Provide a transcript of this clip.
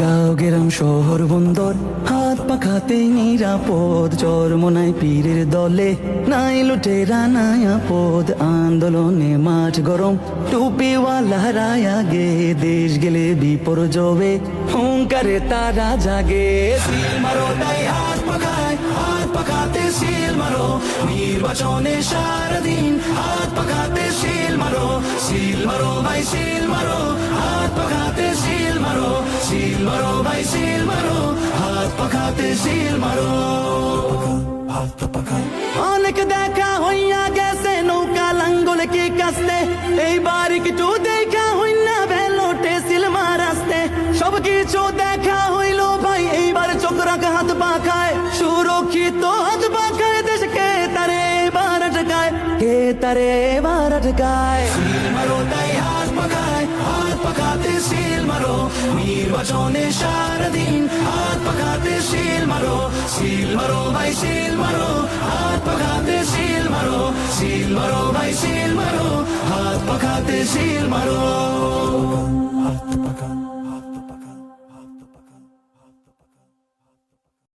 গাঁও শহর, বন্দর, হাত পাখাতে নিরাপদ। চরমনাই পীরের দলে, নাই লুটেরা, নাই আপদ। আন্দোলনে মাঠ গরম, টুপিওয়ালা রায়া গে দেশ গেলে বিপর্যবে হুঙ্কারে তারা জাগে। মারো হাত পাখায়, হাত পাখাতে সিল মারো। নির্বাচনে সারাদিন হাত পাখাতে সিল মারো। সিল মারো ভাই, সিল মারো, ভাই সিল মারো, হাত পাখাতে সিল মারো। অনেক দেখা হইয়া গেছে, নৌকা লাঙ্গল কি কাস্তে। এইবার একটু দেখা হইনা ভেলোটে সিল মারাস্তে সব কিছু দেখা হইল, ভাই, এইবার চোখ রাখা, হাত পাখায়। সুরক্ষিত হাত পাখায়, দেশকে তারে এবার আটকায়। কে তারে এবার আটকায়? সিল মারো, তাই হাত পাখায় নির্বাচনে সারাদিন হাত পাখাতে সিল মারো, শিল মারো ভাই, শিল মারো, হাত পাখাতে সিল মারো, শিল মারো ভাই, শিল মারো, হাত পাখাতে সিল মারো।